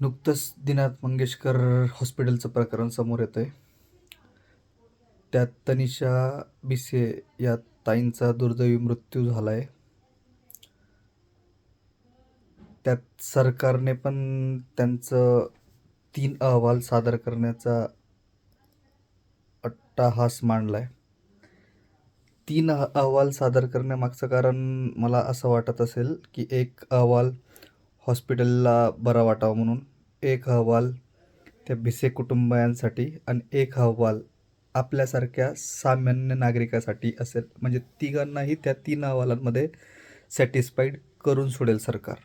नुकतंच दिनाथ मंगेशकर हॉस्पिटलचं प्रकरण समोर येतं आहे त्यात तनिषा बिसे या ताईंचा दुर्दैवी मृत्यू झाला आहे त्यात सरकारने पण त्यांचं तीन अहवाल सादर करण्याचा अट्टाहास मांडला आहे तीन अहवाल सादर करण्यामागचं कारण मला असं वाटत असेल की एक अहवाल हॉस्पिटलला बरा वाटावा म्हणून एक अहवाल त्या भिसे कुटुंबियांसाठी आणि एक अहवाल आपल्यासारख्या सामान्य नागरिकासाठी असेल. म्हणजे तिघांनाही त्या तीन अहवालांमध्ये सॅटिस्फाईड करून सोडेल सरकार.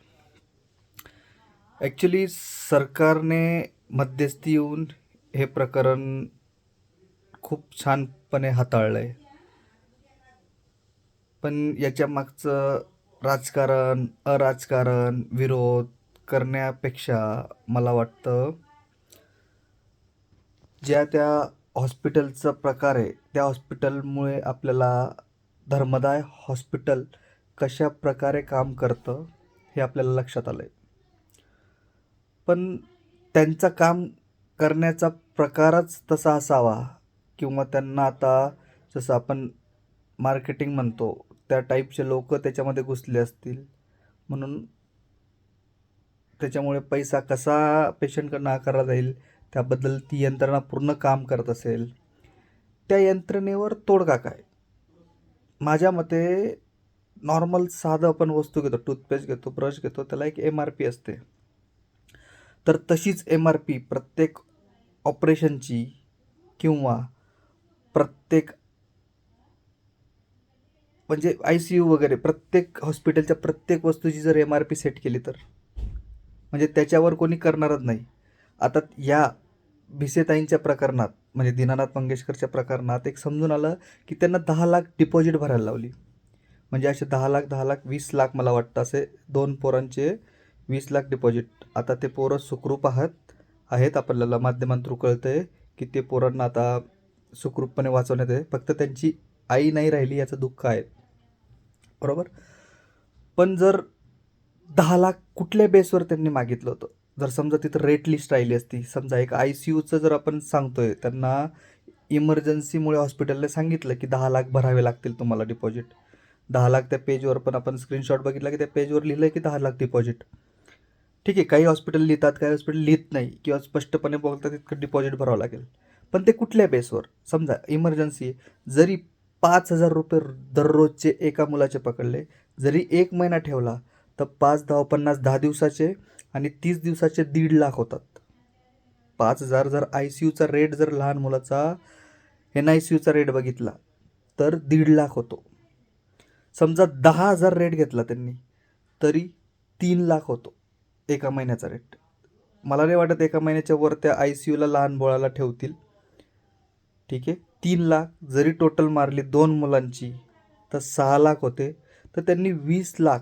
ॲक्च्युली सरकारने मध्यस्थी येऊन हे प्रकरण खूप छानपणे हाताळलं आहे पण याच्या मागचं राजकारण अराजकारण विरोध करण्यापेक्षा मला वाटतं ज्या त्या हॉस्पिटलचा प्रकार आहे त्या हॉस्पिटलमुळे आपल्याला धर्मदाय हॉस्पिटल कशा प्रकारे काम करतं हे आपल्याला लक्षात आलं आहे पण त्यांचं काम करण्याचा प्रकारच तसा असावा किंवा त्यांना आता जसं आपण मार्केटिंग म्हणतो त्या टाईपचे लोक त्याच्यामध्ये घुसले असतील. म्हणून त्याच्यामुळे पैसा कसा पेशंटकडनं आकारला जाईल त्याबद्दल ती यंत्रणा पूर्ण काम करत असेल त्या यंत्रणेवर तोडगा काय? माझ्या मते नॉर्मल साधं आपण वस्तू घेतो टूथपेस्ट घेतो ब्रश घेतो त्याला एक एम आर पी असते. तर तशीच एम आर पी प्रत्येक ऑपरेशनची किंवा प्रत्येक म्हणजे आय सी यू वगैरे प्रत्येक हॉस्पिटलच्या प्रत्येक वस्तूची जर एम आर पी सेट केली तर? म्हणजे त्याच्यावर कोणी करणारच नाही. आता या भिसेताईंच्या प्रकरणात म्हणजे दीनानाथ मंगेशकरच्या प्रकरणात एक समजून आलं की त्यांना दहा लाख डिपॉझिट भरायला लावली. म्हणजे असे दहा लाख दहा लाख वीस लाख मला वाटतं असे दोन पोरांचे वीस लाख डिपॉझिट आता ते पोरं सुखरूप आहात आहेत आपल्याला माध्यमांतून कळतं आहे की ते पोरांना आता सुखरूपपणे वाचवण्यात आहे. फक्त त्यांची आई नाही राहिली याचं दुःख आहे. बरोबर? पण जर दहा लाख कुठल्या बेसवर त्यांनी मागितलं होतं? जर समजा तिथं रेट लिस्ट राहिली असती समजा एक आय सी यूचं जर आपण सांगतोय त्यांना इमर्जन्सीमुळे हॉस्पिटलने सांगितलं की दहा लाख भरावे लागतील तुम्हाला डिपॉझिट दहा लाख त्या पेजवर पण आपण स्क्रीनशॉट बघितला की त्या पेजवर लिहिलं आहे की दहा लाख डिपॉझिट ठीक आहे काही हॉस्पिटल लिहितात काही हॉस्पिटल लिहित नाही किंवा स्पष्टपणे बोलतात तितकं डिपॉझिट भरावं लागेल. पण ते कुठल्या बेसवर समजा इमर्जन्सी जरी पाच हजार रुपये दररोजचे एका मुलाचे पकडले. जरी एक महिना ठेवला तर पाच दहा पन्नास दहा दिवसाचे आणि तीस दिवसाचे दीड लाख होतात. पाच हजार जर आय सी यूचा रेट जर लहान मुलाचा एन आय सी यूचा रेट बघितला तर दीड लाख होतो. समजा दहा हजार रेट घेतला त्यांनी तरी तीन लाख होतो एका महिन्याचा रेट मला नाही वाटत एका महिन्याच्या वर त्या आय सी यूला लहान बोळाला ठेवतील. ठीक आहे? तीन लाख जरी टोटल मारली दोन मुलांची तर सहा लाख होते. तर त्यांनी वीस लाख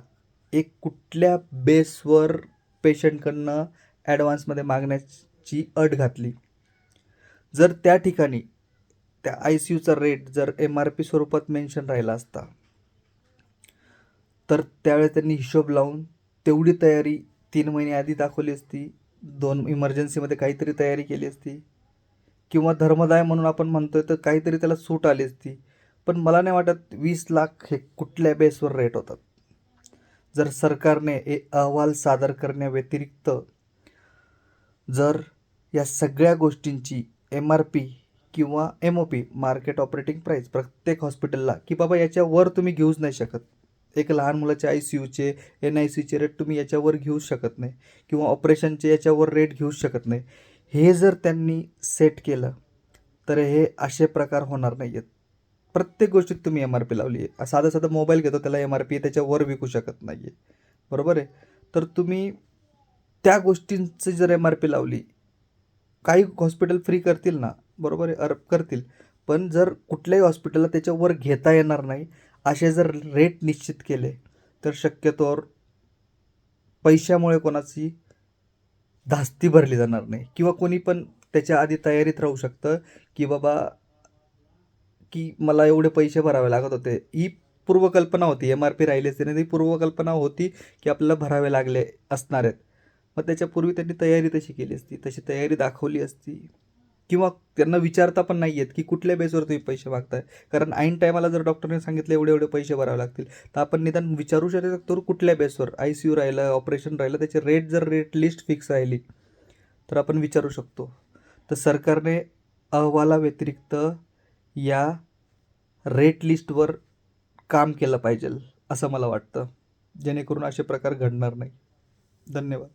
एक कुठल्या बेसवर पेशंटकडनं ॲडव्हान्समध्ये मागण्याची अट घातली. जर त्या ठिकाणी त्या आय सी यूचा रेट जर एम आर पी स्वरूपात मेन्शन राहिला असता तर त्यावेळेस त्यांनी हिशोब लावून तेवढी तयारी तीन महिने आधी दाखवली असती दोन इमर्जन्सीमध्ये काहीतरी तयारी केली असती किंवा धर्मदाय म्हणून आपण म्हणतोय तर काहीतरी त्याला सूट आली असती. पण मला नाही वाटत वीस लाख हे कुठल्या बेसवर रेट होतात. जर सरकारने हे अहवाल सादर करण्याव्यतिरिक्त जर या सगळ्या गोष्टींची एम आर पी किंवा M O P market operating price प्रत्येक हॉस्पिटलला की बाबा याच्यावर तुम्ही घेऊच नाही शकत. एक लहान मुलाचे आय सी यूचे एन आय सीचे रेट तुम्ही याच्यावर घेऊ शकत नाही. किंवा ऑपरेशनचे याच्यावर रेट घेऊ शकत नाही. हे जर त्यांनी सेट केलं तर हे असे प्रकार होणार नाही आहेत प्रत्येक गोष्टीत तुम्ही एम आर पी लावली आहे. साधा साधा मोबाईल घेतो त्याला एम आर पी त्याच्यावर विकू शकत नाही आहे बरोबर आहे? तर तुम्ही त्या गोष्टींची जर एम आर पी लावली काही हॉस्पिटल फ्री करतील ना बरोबर आहे? अर करतील. पण जर कुठल्याही हॉस्पिटलला त्याच्यावर घेता येणार नाही असे जर रेट निश्चित केले तर शक्यतोवर पैशामुळे कोणाची धास्ती भरली जाणार नाही. किंवा कोणी पण त्याच्या आधी तयारीत राहू शकतं की बाबा की मला एवढे पैसे भरावे लागत होते. ही पूर्वकल्पना होती. एम आर पी राहिली असते नाही ती पूर्वकल्पना होती की आपल्याला भरावे लागले असणार आहेत. मग त्याच्यापूर्वी त्यांनी तयारी तशी केली असती. तशी तयारी दाखवली असती. किंवा त्यांना विचारता पण नाही आहेत की कुठल्या बेसवर तुम्ही पैसे मागताय? कारण ऐन टायमाला जर डॉक्टरने सांगितलं एवढे एवढे पैसे भरावे लागतील तर आपण निदान विचारू शकतो कुठल्या बेसवर आय सी यू राहिलं ऑपरेशन राहिलं त्याचे रेट जर रेट लिस्ट फिक्स राहिली तर आपण विचारू शकतो. तर सरकारने अहवालाव्यतिरिक्त या रेट लिस्टवर काम केलं पाहिजे असं मला वाटतं. जेणेकरून असे प्रकार घडणार नाही. धन्यवाद.